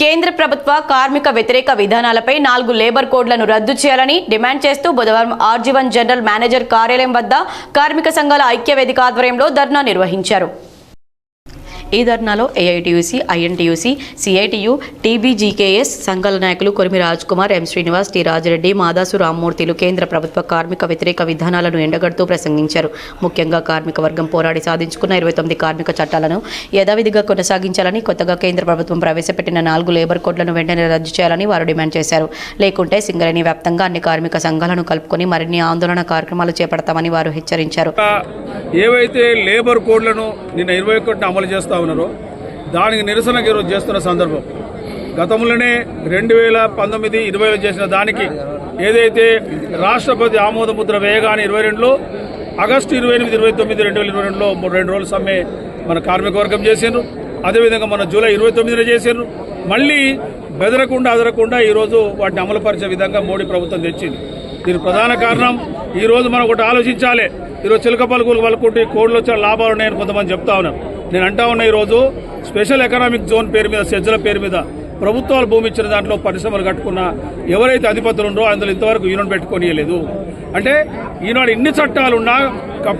కేంద్ర ప్రభుత్వ కార్మిక వ్యతిరేక విధానాలపై నాలుగు లేబర్ కోడ్లను రద్దు చేయాలని డిమాండ్ చేస్తూ బుధవారం ఆర్జీవన్ జనరల్ మేనేజర్ కార్యాలయం వద్ద కార్మిక సంఘాల ఐక్య వేదిక ఆధ్వర్యంలో ధర్నా నిర్వహించారు. ఈ ధర్నాలో ఏఐటియుసి ఐఎన్టీయూసీ సిఐటియు టీబీజీకేఎస్ సంఘాల నాయకులు కొరిమి రాజ్ కుమార్ ఎం శ్రీనివాస్ టి రాజిరెడ్డి మాదాసు రామ్మూర్తిలు కేంద్ర ప్రభుత్వ కార్మిక వ్యతిరేక విధానాలను ఎండగడుతూ ప్రసంగించారు. ముఖ్యంగా కార్మిక వర్గం పోరాడి సాధించుకున్న ఇరవై తొమ్మిది కార్మిక చట్టాలను యథావిధిగా కొనసాగించాలని కొత్తగా కేంద్ర ప్రభుత్వం ప్రవేశపెట్టిన నాలుగు లేబర్ కోడ్లను వెంటనే రద్దు చేయాలని వారు డిమాండ్ చేశారు. లేకుంటే సింగరేణి వ్యాప్తంగా అన్ని కార్మిక సంఘాలను కలుపుకొని మరిన్ని ఆందోళన కార్యక్రమాలు చేపడతామని వారు హెచ్చరించారు. ఏవైతే లేబర్ కోడ్లను నిన్న ఇరవై ఒకటిన అమలు చేస్తా ఉన్నారో దానికి నిరసనకు ఈరోజు చేస్తున్న సందర్భం. గతంలోనే రెండు వేల పంతొమ్మిది ఇరవైలో చేసిన దానికి ఏదైతే రాష్ట్రపతి ఆమోద ముద్ర వేయగానే ఇరవై రెండులో ఆగస్టు ఇరవై ఎనిమిది ఇరవై తొమ్మిది రెండు వేల ఇరవై రెండులో మూడు రెండు రోజుల సమ్మె మన కార్మికవర్గం చేశారు అదేవిధంగా మన జూలై ఇరవై తొమ్మిదిన చేశారు మళ్ళీ బెదరకుండా అదరకుండా ఈరోజు వాటిని అమలుపరిచే విధంగా మోడీ ప్రభుత్వం తెచ్చింది. దీనికి ప్రధాన కారణం ఈరోజు మనం ఒకటి ఆలోచించాలి. ఈరోజు చిలక పలుకులు పలుకుంటే కోళ్ళు వచ్చిన లాభాలు ఉన్నాయని కొంతమంది చెప్తా ఉన్నారు. నేను అంటా ఉన్నా ఈరోజు స్పెషల్ ఎకనామిక్ జోన్ పేరు మీద సెజ్జల పేరు మీద ప్రభుత్వాలు భూమి ఇచ్చిన దాంట్లో పరిశ్రమలు కట్టుకున్న ఎవరైతే అధిపతులు ఉండో అందులో ఇంతవరకు యూనియన్ పెట్టుకోనియలేదు. అంటే ఈనాడు ఇన్ని చట్టాలున్నా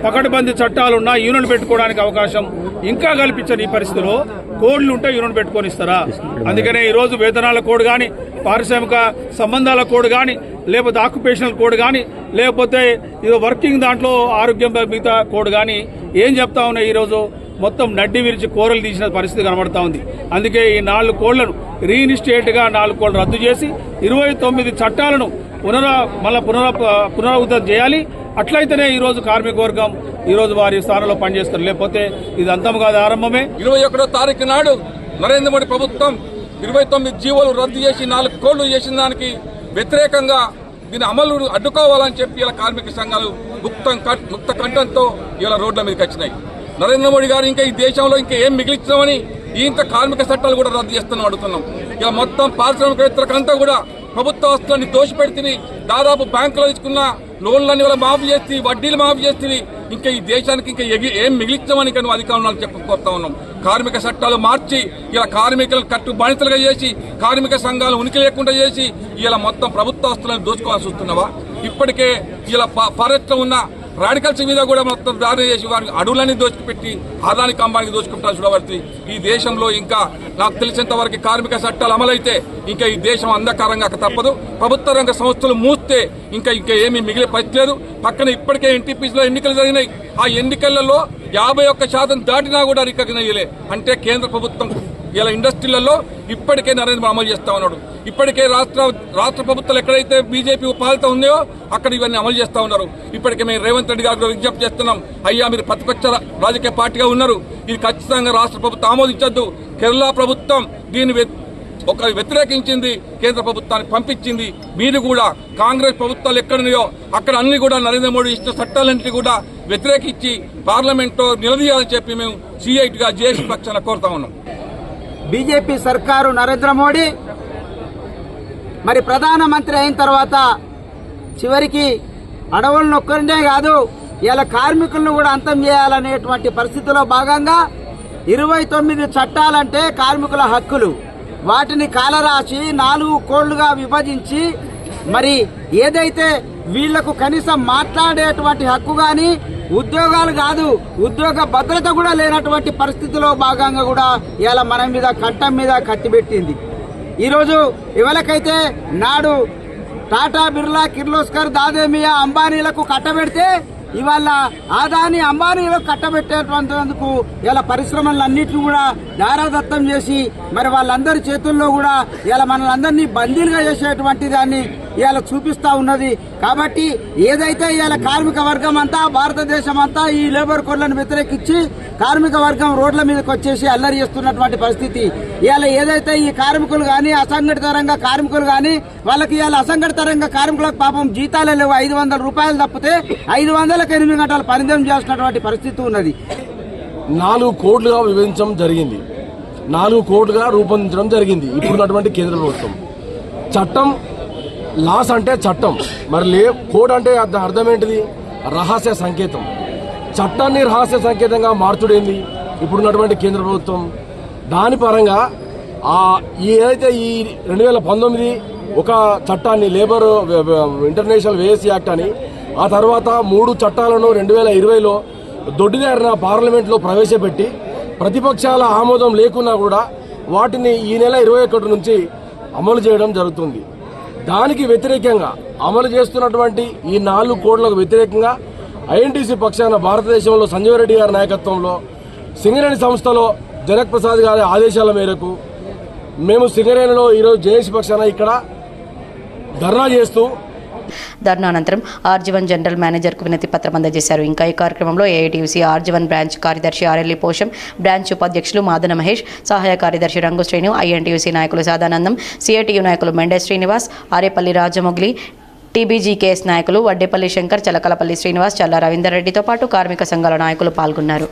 పకడ్బందీ చట్టాలున్నా యూనియన్ పెట్టుకోవడానికి అవకాశం ఇంకా కల్పించని ఈ పరిస్థితిలో కోడ్లు ఉంటే యూనియన్ పెట్టుకొని ఇస్తారా అందుకనే ఈ రోజు వేతనాల కోడ్ కానీ పారిశ్రామిక సంబంధాల కోడ్ కానీ లేకపోతే ఆక్యుపేషనల్ కోడ్ కానీ లేకపోతే ఇది వర్కింగ్ దాంట్లో ఆరోగ్యం మిగతా కోడ్ కానీ ఏం చెప్తా ఉన్నాయి ఈరోజు? మొత్తం నడ్డి విరిచి కూరలు తీసిన పరిస్థితి కనబడతా ఉంది. అందుకే ఈ నాలుగు కోళ్ళను రీఇన్స్టేట్గా నాలుగు కోళ్ళు రద్దు చేసి ఇరవై తొమ్మిది చట్టాలను పునర మళ్ళా పునర పునరావృతం చేయాలి. అట్లయితేనే ఈరోజు కార్మిక వర్గం ఈరోజు వారి స్థానంలో పనిచేస్తారు. లేకపోతే ఇది అంతం కాదు ఆరంభమే. ఇరవై ఒకటో తారీఖు నాడు నరేంద్ర మోడీ ప్రభుత్వం ఇరవై తొమ్మిది జీవోలు రద్దు చేసి నాలుగు కోళ్ళు చేసిన దానికి వ్యతిరేకంగా దీని అమలు అడ్డుకోవాలని చెప్పి ఇలా కార్మిక సంఘాలు ముక్తం కట్- ముక్త కంఠంతో ఇలా రోడ్ల మీదకి వచ్చినాయి. నరేంద్ర మోడీ గారు ఇంకా ఈ దేశంలో ఇంకా ఏం మిగిలించామని ఇంత కార్మిక చట్టాలు కూడా రద్దు చేస్తున్నాం అడుగుతున్నాం. ఇక మొత్తం పారిశ్రామికవేత్తలకంతా కూడా ప్రభుత్వ ఆస్తులన్నీ దోషపెడితే దాదాపు బ్యాంకులో ఇచ్చుకున్న లోన్లన్నీ కూడా మాఫీ చేస్తే వడ్డీలు మాఫీ చేస్తే ఇంకా ఈ దేశానికి ఇంకా ఎగి- ఏం మిగిలించమని ఇంకా నువ్వు అధికారులు చెప్పుకోతా ఉన్నాం కార్మిక చట్టాలు మార్చి ఇలా కార్మికులను కట్టు బాణితలుగా చేసి కార్మిక సంఘాలు ఉనికి లేకుండా చేసి ఇలా మొత్తం ప్రభుత్వ ఆస్తులను దోచుకోవాల్సి వస్తున్నావా? ఇప్పటికే ఇలా ఫారెస్ట్ ఉన్న రాడికల్స్ మీద కూడా మొత్తం దారి చేసి వారికి అడవులన్నీ దోచిపెట్టి ఆదాని కంబానికి దోచుకుంటారు చూడవర్తి. ఈ దేశంలో ఇంకా నాకు తెలిసినంత వరకు కార్మిక చట్టాలు అమలైతే ఇంకా ఈ దేశం అంధకారంగా తప్పదు. ప్రభుత్వ రంగ సంస్థలు మూస్తే ఇంకా ఇంకా ఏమీ మిగిలే పరిస్థితి లేదు. పక్కన ఇప్పటికే ఎన్టీపీసీలో ఎన్నికలు జరిగినాయి. ఆ ఎన్నికలలో యాభై ఒక్క శాతం దాటినా కూడా రికగ్నైజ్ అయ్యలే అంటే కేంద్ర ప్రభుత్వం ఇలా ఇండస్ట్రీలలో ఇప్పటికే నరేంద్ర మోడీ అమలు చేస్తా ఉన్నాడు. ఇప్పటికే రాష్ట్ర రాష్ట్ర ప్రభుత్వాలు ఎక్కడైతే బీజేపీ పాలిత ఉన్నాయో అక్కడ ఇవన్నీ అమలు చేస్తా ఉన్నారు. ఇప్పటికే మేము రేవంత్ రెడ్డి గారు విజ్ఞప్తి చేస్తున్నాం. అయ్యా మీరు ప్రతిపక్ష రాజకీయ పార్టీగా ఉన్నారు. ఇది ఖచ్చితంగా రాష్ట్ర ప్రభుత్వం ఆమోదించొద్దు. కేరళ ప్రభుత్వం దీన్ని ఒక వ్యతిరేకించింది కేంద్ర ప్రభుత్వానికి పంపించింది. మీరు కూడా కాంగ్రెస్ ప్రభుత్వాలు ఎక్కడున్నాయో అక్కడ అన్ని కూడా నరేంద్ర మోడీ ఇచ్చిన చట్టాలన్నింటినీ కూడా వ్యతిరేకించి పార్లమెంట్లో నిలదీయాలని చెప్పి మేము సిఐటిగా జేఏసీ పక్షాన కోరుతా ఉన్నాం. బీజేపీ సర్కారు నరేంద్ర మోడీ మరి ప్రధానమంత్రి అయిన తర్వాత చివరికి అడవులను ఒక్కరినే కాదు ఇలా కార్మికులను కూడా అంతం చేయాలనేటువంటి పరిస్థితిలో భాగంగా ఇరవై తొమ్మిది చట్టాలంటే కార్మికుల హక్కులు. వాటిని కాలరాసి నాలుగు కోళ్ళుగా విభజించి మరి ఏదైతే వీళ్ళకు కనీసం మాట్లాడేటువంటి హక్కు కానీ ఉద్యోగాలు కాదు ఉద్యోగ భద్రత కూడా లేనటువంటి పరిస్థితిలో భాగంగా కూడా ఇలా మన మీద కంఠం మీద కత్తిపెట్టింది ఈరోజు ఎవరికైతే నాడు టాటా బిర్లా కిర్లోస్కర్ దాదేమియా అంబానీలకు కట్టబెడితే ఇవాళ ఆదాని అంబానీలో కట్టబెట్టేటందుకు ఇలా పరిశ్రమలన్నింటినీ కూడా దారాదత్తం చేసి మరి వాళ్ళందరి చేతుల్లో కూడా ఇలా మనల్ని బందీలుగా చేసేటువంటి దాన్ని ఇవాళ చూపిస్తూ ఉన్నది. కాబట్టి ఏదైతే ఇవాళ కార్మిక వర్గం అంతా భారతదేశం అంతా ఈ లేబర్ కోడ్లను వ్యతిరేకించి కార్మిక వర్గం రోడ్ల మీదకి వచ్చేసి అల్లరి చేస్తున్నటువంటి పరిస్థితి ఇలా ఏదైతే ఈ కార్మికులు కానీ అసంఘటిత రంగ కార్మికులు కానీ వాళ్ళకి ఇలా అసంఘటిత రంగ కార్మికులకు పాపం జీతాలు లేవు. ఐదు వందల రూపాయలు తప్పితే ఐదు వందలకు ఎనిమిది గంటలు పనిదినం చేస్తున్నటువంటి పరిస్థితి ఉన్నది. నాలుగు కోట్లుగా విభజించడం జరిగింది. నాలుగు కోట్లుగా రూపొందించడం జరిగింది ఇప్పుడున్నటువంటి కేంద్ర ప్రభుత్వం. చట్టం లాస్ అంటే చట్టం. మరి లే కోడ్ అంటే అర్థం అర్థం ఏంటిది రహస్య సంకేతం. చట్టాన్ని రహస్య సంకేతంగా మార్చుడేంది? ఇప్పుడున్నటువంటి కేంద్ర ప్రభుత్వం. దాని పరంగా ఈ ఏదైతే ఈ రెండు వేల పంతొమ్మిది ఒక చట్టాన్ని లేబర్ ఇంటర్నేషనల్ వేఎస్ యాక్ట్ అని ఆ తర్వాత మూడు చట్టాలను రెండు వేల ఇరవైలో దొడ్డిదారిన పార్లమెంట్లో ప్రవేశపెట్టి ప్రతిపక్షాల ఆమోదం లేకున్నా కూడా వాటిని ఈ నెల ఇరవై ఒకటి నుంచి అమలు చేయడం జరుగుతుంది. దానికి వ్యతిరేకంగా అమలు చేస్తున్నటువంటి ఈ నాలుగు కోడ్లకు వ్యతిరేకంగా ఐఎన్టీసీ పక్షాన భారతదేశంలో సంజయ్ రెడ్డి గారి నాయకత్వంలో సింగరేణి సంస్థలో జనక్ ప్రసాద్ గారి ఆదేశాల మేరకు మేము సింగరేణిలో ఈరోజు జేఏసీ పక్షాన ఇక్కడ ధర్నా చేస్తూ ధర్నా అనంతరం ఆర్జీవన్ జనరల్ మేనేజర్కు వినతి పత్రం అందజేశారు. ఇంకా ఈ కార్యక్రమంలో ఏఐటీయూసీ ఆర్జీవన్ బ్రాంచ్ కార్యదర్శి ఆర్ఎల్ఈ పోషం బ్రాంచ్ ఉపాధ్యక్షులు మాదన మహేష్ సహాయ కార్యదర్శి రంగు శ్రీను ఐఎన్టీయూసీ నాయకులు సాదానందం సిఐటియు నాయకులు మెండే శ్రీనివాస్ ఆరేపల్లి రాజమొగ్లి టీబీజీకేఎస్ నాయకులు వడ్డేపల్లి శంకర్ చలకలపల్లి శ్రీనివాస్ చల్ల రవీందర్ రెడ్డితో పాటు కార్మిక సంఘాల నాయకులు పాల్గొన్నారు.